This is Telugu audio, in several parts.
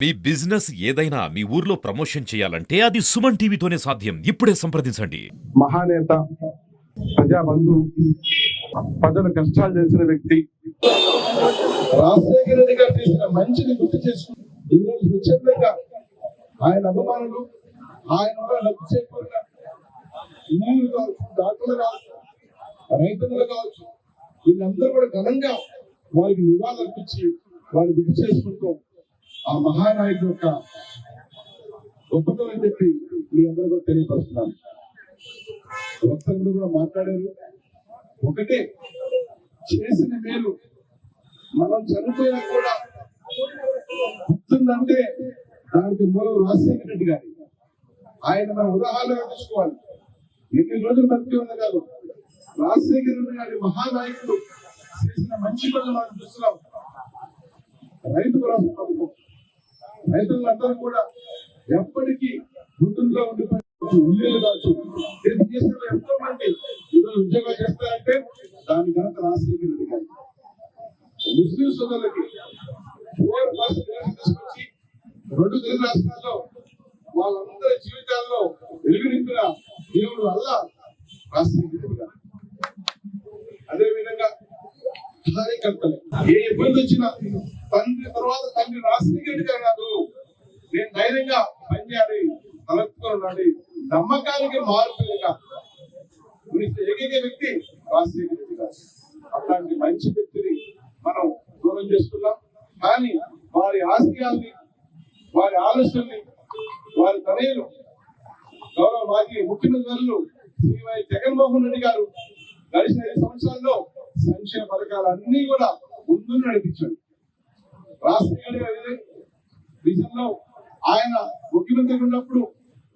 మీ బిజినెస్ ఏదైనా మీ ఊర్లో ప్రమోషన్ చేయాలంటే అది సుమన్ టీవీతోనే సాధ్యం. ఇప్పుడే సంప్రదించండి. మహానేత ప్రజాబంధు ప్రజలు కష్టాలు చేసిన వ్యక్తి. రాజశేఖర రెడ్డి గారు చేసిన మంచిని గుర్తు చేసుకుని ఈ రోజు స్వచ్ఛందంగా ఆయన అభిమానులు ఆయన లబ్ధి చేకూరిన ఇంజనీర్లు కావచ్చు డాక్టర్లు కావచ్చు రైతులు కావచ్చు వీళ్ళందరూ కూడా ఘనంగా వారికి నివాళులు అర్పించి వారిని గుర్తు చేసుకుంటూ ఆ మహానాయకుడు యొక్క గొప్పతనం అని చెప్పి మీ అందరూ కూడా తెలియపరుస్తున్నాను వక్తలు కూడా మాట్లాడారు. ఒకటే చేసిన మేలు మనం చనిపోయినా కూడా గుర్తుందంటే దానికి మూలం రాజశేఖర రెడ్డి గారి. ఆయన మన ఉదాహరణగా తీసుకోవాలి ఎన్ని రోజులు బతికి ఉంది కాదు రాజశేఖర రెడ్డి గారి మహానాయకుడు చేసిన మంచి పనులు మనం చూస్తున్నాం. రైతు భరోసా రైతులందరూ కూడా ఎప్పటికీ గుండెల్లో ఉండిపోయి ఉద్యోగాలు కావచ్చు. నేను చేసిన ఎంతో మంది ఈరోజు ఉద్యోగాలు చేస్తారంటే దాని కనుక రాజశేఖర రెడ్డి గారి ముస్లిం సోదరులకి ఫోర్ పర్సెంట్ తీసుకొచ్చి రెండు తెలుగు రాష్ట్రాల్లో వాళ్ళందరి జీవితాల్లో వెలుగు నింపిన దేవుడు వల్ల రాజశేఖర రెడ్డి గారు అదే కార్యకర్తలు ఏ ఇబ్బంది వచ్చినా తండ్రి తర్వాత తండ్రి రాజశేఖర గారు కాదు. నేను ధైర్యంగా పనిచేయాలి తలెత్తుకోనండి నమ్మకానికి మారుతుందిగా గురించి ఏకైక వ్యక్తి రాజశేఖర రెడ్డి గారు. అట్లాంటి మంచి వ్యక్తిని మనం దూరం చేసుకున్నాం కానీ వారి ఆశయాల్ని వారి ఆలోచనల్ని వారి తనయులు గౌరవ మాజీ ముఖ్యమంత్రులు శ్రీమతి వై జగన్మోహన్ రెడ్డి గారు గడిచిన ఐదు సంవత్సరాల్లో సంక్షేమ పథకాలు అన్ని కూడా ముందు నడిపించారు. రాజశేఖర విజయంలో ఆయన ముఖ్యమంత్రి ఉన్నప్పుడు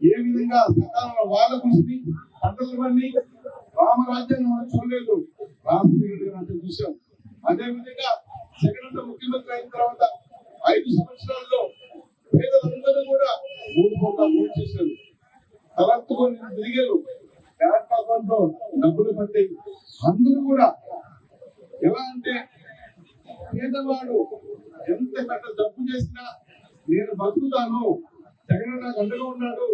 ఏ విధంగా సకాలంలో వాళ్ళ కృషిని పంటలు పండి రామరాజ్యాన్ని మనం చూడలేదు. రాజశేఖర గారు అంటే చూసాం అదే విధంగా జగన్ ముఖ్యమంత్రి అయిన తర్వాత ఐదు సంవత్సరాల్లో పేదలందరూ కూడా మూడు పూర్తి చేశారు తలెత్తుకొని తిరిగారు. బ్యాంక్ అకౌంట్లో డబ్బులు పట్టి అందరూ కూడా ఎలా అంటే పేదవాడు ఎంత పెద్ద తప్పు చేసినా నేను బతుకుతాను. జగన్ నాకు అండగా ఉన్నాడు.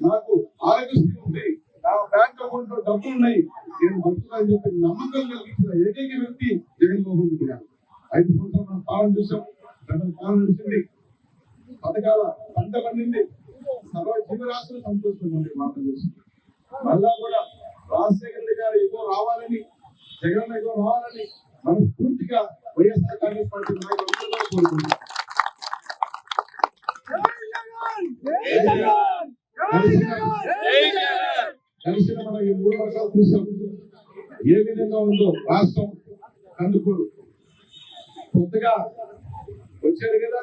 నాకు ఆరోగ్యశ్రీ ఉంది. నా బ్యాంక్ అకౌంట్లో డబ్బులు ఉన్నాయి. నేను బతుకుతానని చెప్పి నమ్మకం కలిగించిన ఏకైక వ్యక్తి జగన్మోహన్ రెడ్డి గారు. ఐదు సంవత్సరాలు మనం పాలన చూసాం జగన్ పాలన నడిచింది పథకాల పంట పండింది. సర్వ జీవరాశులు సంతోషంగా మాత్రం మాట మళ్ళా కూడా రాజశేఖర రెడ్డి గారు ఎక్కువ రావాలని జగన్ ఎక్కువ రావాలని మనస్ఫూర్తిగా వైఎస్ఆర్ కాంగ్రెస్ పార్టీ నాయకులు కోరుకుంటున్నాం కలిసిన మనం ఈ మూడు వర్షాలు చూసాం. ఏ విధంగా ఉందో రాష్ట్రం కందుకూరు. కొత్తగా వచ్చారు కదా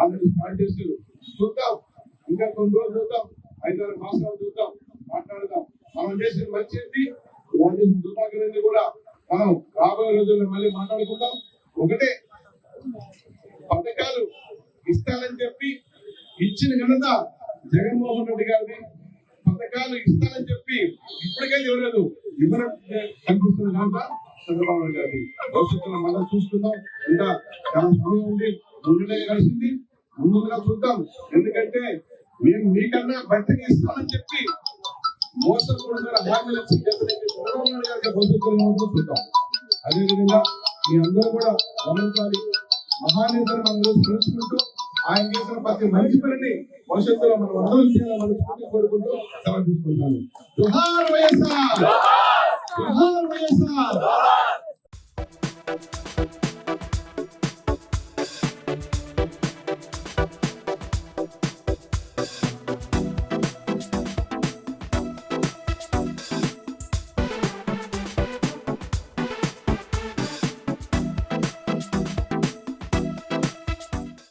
ఆల్రెడీ స్టార్ట్ చేశారు. చూద్దాం. ఇంకా కొన్ని రోజులు చూద్దాం. ఐదారు మాసాలు చూద్దాం. మాట్లాడదాం. మనం చేసిన మంచి ఏంటి? మనం చేసిన దుర్మార్గం కూడా మనం రాబోయే రోజుల్లో మళ్ళీ మాట్లాడుకుందాం. ఒకటే పథకాలు ఇస్తానని చెప్పి ఇచ్చిన ఘనత జగన్మోహన్ రెడ్డి గారిది. పథకాలు ఇస్తానని చెప్పి ఇప్పటికైతే ఇవ్వలేదు ఇవ్వడం కనిపిస్తుంది కనుక చంద్రబాబు నాయుడు గారిది భవిష్యత్తులో మనం చూసుకుందాం ఇంకా చాలా సమయం ఉంది. ముందునే కలిసింది ముందుగా చూద్దాం. ఎందుకంటే మేము మీకన్నా బయటకి ఇస్తామని చెప్పి మోసపూరిత హామీలు ఇచ్చి చంద్రబాబు నాయుడు గారికి భవిష్యత్తులో చూద్దాం. అదేవిధంగా మీ అందరూ కూడా గమనించాలి. మహానేతలు మనం తెలుసుకుంటూ ఆయన చేసిన ప్రతి మంచి పనిని భవిష్యత్తులో మనం అందరం చేయాలని మనస్ఫూర్తి కోరుకుంటూ సెలవు తీసుకుంటాను